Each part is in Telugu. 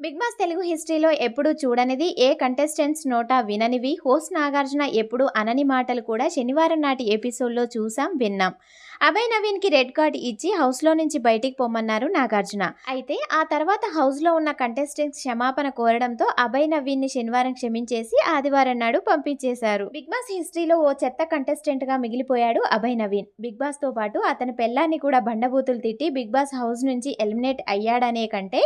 బిగ్ బాస్ తెలుగు హిస్టరీలో ఎప్పుడూ చూడనిది ఏ కంటెస్టెంట్స్ నోటా విననివి? హోస్ట్ నాగార్జున ఎప్పుడు అనని మాటలు కూడా శనివారం నాటి ఎపిసోడ్లో చూసాం విన్నాం. అభయ్ నవీన్కి రెడ్ కార్డ్ ఇచ్చి హౌస్లో నుంచి బయటికి పొమ్మన్నారు నాగార్జున. అయితే ఆ తర్వాత హౌస్లో ఉన్న కంటెస్టెంట్స్ క్షమాపణ కోరడంతో అభయ్ నవీన్ని శనివారం క్షమించేసి ఆదివారం నాడు పంపించేశారు. బిగ్ బాస్ హిస్టరీలో ఓ చెత్త కంటెస్టెంట్గా మిగిలిపోయాడు అభయ్ నవీన్. బిగ్ బాస్తో పాటు అతని పెళ్ళాన్ని కూడా బండబూతులు తిట్టి బిగ్ బాస్ హౌస్ నుంచి ఎలిమినేట్ అయ్యాడనే కంటే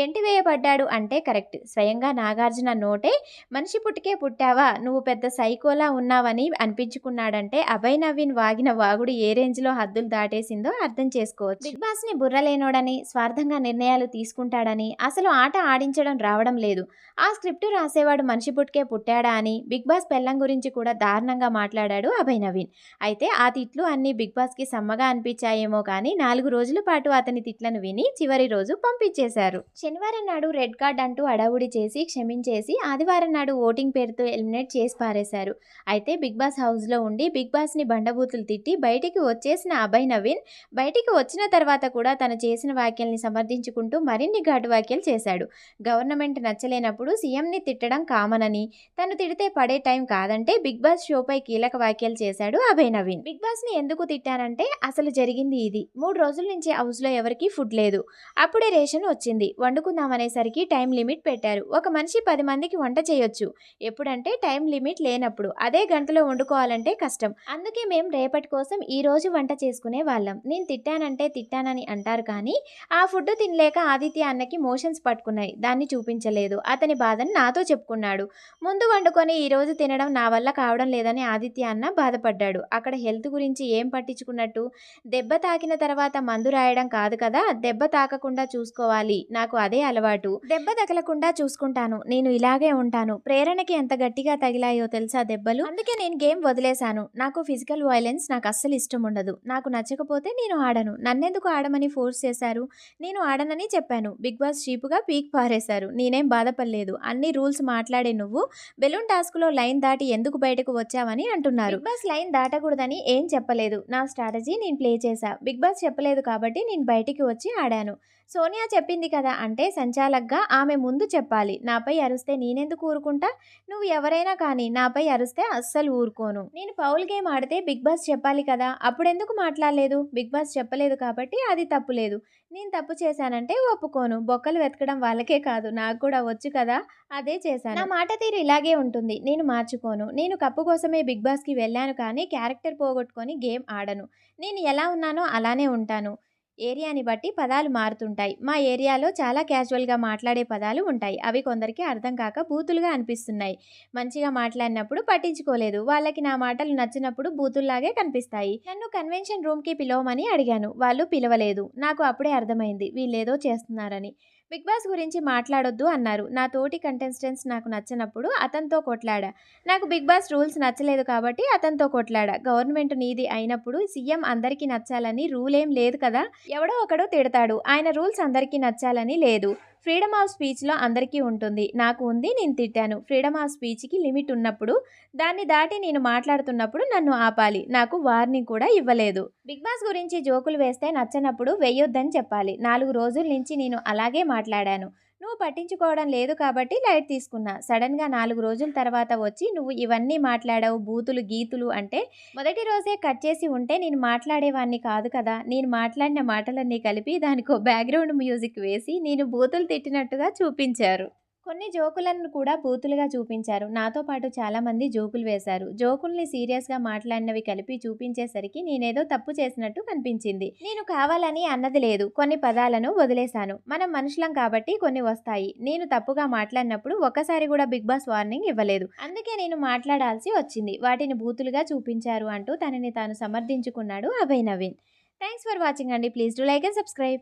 గెంటి వేయబడ్డాడు అంటే కరెక్ట్. స్వయంగా నాగార్జున నోటే మనిషి పుట్టికే పుట్టావా? నువ్వు పెద్ద సైకోలా ఉన్నావని అనిపించుకున్నాడంటే అభయ్ నవీన్ వాగిన వాగుడు ఏ రేంజ్లో హద్దులు దాటేసిందో అర్థం చేసుకోవచ్చు. బిగ్ బాస్ని బుర్రలేనోడని స్వార్థంగా నిర్ణయాలు తీసుకుంటాడని అసలు ఆట ఆడించడం రావడం లేదు. ఆ స్క్రిప్ట్ రాసేవాడు మనిషి పుట్టుకే పుట్టాడా అని బిగ్ బాస్ పెళ్ళం గురించి కూడా దారుణంగా మాట్లాడాడు అభయ్ నవీన్. అయితే ఆ తిట్లు అన్ని బిగ్ బాస్కి సమ్మగా అనిపించాయేమో కానీ నాలుగు రోజుల పాటు అతని తిట్లను విని చివరి రోజు పంపించేశారు. శనివారం నాడు రెడ్ కార్డ్ అంటూ అడవుడి చేసి క్షమించేసి ఆదివారం నాడు ఓటింగ్ పేరుతో ఎలిమినేట్ చేసి పారేశారు. అయితే బిగ్ బాస్ హౌస్లో ఉండి బిగ్ బాస్ని బండబూతులు తిట్టి బయటికి వచ్చేసి చేసిన అభయ్ నవీన్ బయటికి వచ్చిన తర్వాత కూడా తను చేసిన వ్యాఖ్యల్ని సమర్థించుకుంటూ మరిన్ని ఘాటు వ్యాఖ్యలు చేశాడు. గవర్నమెంట్ నచ్చలేనప్పుడు సీఎంని తిట్టడం కామన్ అని తను తిడితే పడే టైం కాదంటే బిగ్ బాస్ షోపై కీలక వ్యాఖ్యలు చేశాడు అభయ్ నవీన్. బిగ్ బాస్ని ఎందుకు తిట్టానంటే అసలు జరిగింది ఇది. మూడు రోజుల నుంచి హౌస్లో ఎవరికీ ఫుడ్ లేదు. అప్పుడే రేషన్ వచ్చింది. వండుకుందామనేసరికి టైం లిమిట్ పెట్టారు. ఒక మనిషి పది మందికి వంట చేయొచ్చు. ఎప్పుడంటే టైం లిమిట్ లేనప్పుడు. అదే గంటలో వండుకోవాలంటే కష్టం. అందుకే మేము రేపటి కోసం ఈ రోజు వంట చేసుకునే వాళ్ళం. నేను తిట్టానంటే తిట్టానని అంటారు కానీ ఆ ఫుడ్ తినలేక ఆదిత్య అన్నకి మోషన్స్ పట్టుకున్నాయి. దాన్ని చూపించలేదు. అతని బాధను నాతో చెప్పుకున్నాడు. ముందు వండుకొని ఈరోజు తినడం నా వల్ల కావడం లేదని ఆదిత్య అన్న బాధపడ్డాడు. అక్కడ హెల్త్ గురించి ఏం పట్టించుకున్నట్టు? దెబ్బ తాకిన తర్వాత మందు రాయడం కాదు కదా? దెబ్బ తాకకుండా చూసుకోవాలి. నాకు అదే అలవాటు. దెబ్బ తగలకుండా చూసుకుంటాను. నేను ఇలాగే ఉంటాను. ప్రేరణకి ఎంత గట్టిగా తగిలాయో తెలుసా దెబ్బలు? అందుకే నేను గేమ్ వదిలేశాను. నాకు ఫిజికల్ వైలెన్స్ నాకు అస్సలు ఇష్టం ఉండదు. నాకు నచ్చకపోతే నేను ఆడను. నన్నెందుకు ఆడమని ఫోర్స్ చేశారు? నేను ఆడనని చెప్పాను. బిగ్ బాస్ చీపుగా పీక్ పారేశారు. నేనేం బాధపడలేదు. అన్ని రూల్స్ మాట్లాడే నువ్వు. బెలూన్ టాస్క్లో లైన్ దాటి ఎందుకు బయటకు వచ్చావని అంటున్నారు. బిగ్ బాస్ లైన్ దాటకూడదని ఏం చెప్పలేదు. నా స్ట్రాటజీ నేను ప్లే చేశా. బిగ్ బాస్ చెప్పలేదు కాబట్టి నేను బయటికి వచ్చి ఆడాను. సోనియా చెప్పింది కదా అంటే సంచాలక్గా ఆమె ముందు చెప్పాలి. నాపై అరుస్తే నేనెందుకు ఊరుకుంటా? నువ్వు ఎవరైనా కానీ నాపై అరుస్తే అస్సలు ఊరుకోను. నేను పౌల్ గేమ్ ఆడితే బిగ్ బాస్ చెప్పాలి కదా అప్పుడెందుకు మాట్లాడలేదు? బిగ్ బాస్ చెప్పలేదు కాబట్టి అది తప్పు లేదు. నేను తప్పు చేశానంటే ఒప్పుకోను. బొక్కలు వెతకడం వాళ్ళకే కాదు. నాకు కూడా వచ్చు కదా అదే చేశాను. నా మాట తీరు ఇలాగే ఉంటుంది. నేను మార్చుకోను. నేను కప్పు కోసమే బిగ్ బాస్కి వెళ్ళాను కానీ క్యారెక్టర్ పోగొట్టుకొని గేమ్ ఆడను. నేను ఎలా ఉన్నానో అలానే ఉంటాను. ఏరియాని బట్టి పదాలు మారుతుంటాయి. మా ఏరియాలో చాలా క్యాజువల్గా మాట్లాడే పదాలు ఉంటాయి. అవి కొందరికి అర్థం కాక బూతులుగా అనిపిస్తున్నాయి. మంచిగా మాట్లాడినప్పుడు పట్టించుకోలేదు. వాళ్ళకి నా మాటలు నచ్చినప్పుడు బూతుల్లాగే కనిపిస్తాయి. నన్ను కన్వెన్షన్ రూమ్కి పిలవమని అడిగాను. వాళ్ళు పిలవలేదు. నాకు అప్పుడే అర్థమైంది. వీళ్ళేదో చేస్తున్నారని. బిగ్ బాస్ గురించి మాట్లాడొద్దు అన్నారు. నా తోటి కంటెస్టెంట్స్ నాకు నచ్చినప్పుడు అతనితో కొట్లాడా. నాకు బిగ్ బాస్ రూల్స్ నచ్చలేదు కాబట్టి అతనితో కొట్లాడా. గవర్నమెంట్ నీది అయినప్పుడు సీఎం అందరికీ నచ్చాలని రూల్ ఏం లేదు కదా? ఎవడో ఒకడు తిడతాడు. ఆయన రూల్స్ అందరికీ నచ్చాలని లేదు. ఫ్రీడమ్ ఆఫ్ స్పీచ్లో అందరికీ ఉంటుంది. నాకు ఉంది నేను తిట్టాను. ఫ్రీడమ్ ఆఫ్ స్పీచ్కి లిమిట్ ఉన్నప్పుడు దాన్ని దాటి నేను మాట్లాడుతున్నప్పుడు నన్ను ఆపాలి. నాకు వార్నింగ్ కూడా ఇవ్వలేదు. బిగ్ బాస్ గురించి జోకులు వేస్తే నచ్చనప్పుడు వేయొద్దని చెప్పాలి. నాలుగు రోజుల నుంచి నేను అలాగే మాట్లాడాను. నువ్వు పట్టించుకోవడం లేదు కాబట్టి లైట్ తీసుకున్నా. సడన్గా నాలుగు రోజుల తర్వాత వచ్చి నువ్వు ఇవన్నీ మాట్లాడావు బూతులు గీతులు అంటే మొదటి రోజే కట్ చేసి ఉంటే నేను మాట్లాడేవాడిని కాదు కదా. నేను మాట్లాడిన మాటలన్నీ కలిపి దానికో బ్యాక్గ్రౌండ్ మ్యూజిక్ వేసి నేను బూతులు తిట్టినట్టుగా చూపించారు. కొన్ని జోకులను కూడా బూతులుగా చూపించారు. నాతో పాటు చాలామంది జోకులు వేశారు. జోకుల్ని సీరియస్గా మాట్లాడినవి కలిపి చూపించేసరికి నేనేదో తప్పు చేసినట్టు కనిపించింది. నేను కావాలని అన్నది లేదు. కొన్ని పదాలను వదిలేశాను. మనం మనుషులం కాబట్టి కొన్ని వస్తాయి. నేను తప్పుగా మాట్లాడినప్పుడు ఒక్కసారి కూడా బిగ్ బాస్ వార్నింగ్ ఇవ్వలేదు. అందుకే నేను మాట్లాడాల్సి వచ్చింది. వాటిని బూతులుగా చూపించారు అంటూ తనని తాను సమర్థించుకున్నాడు Abhay Naveen. Thanks for watching అండి. Please do like and subscribe.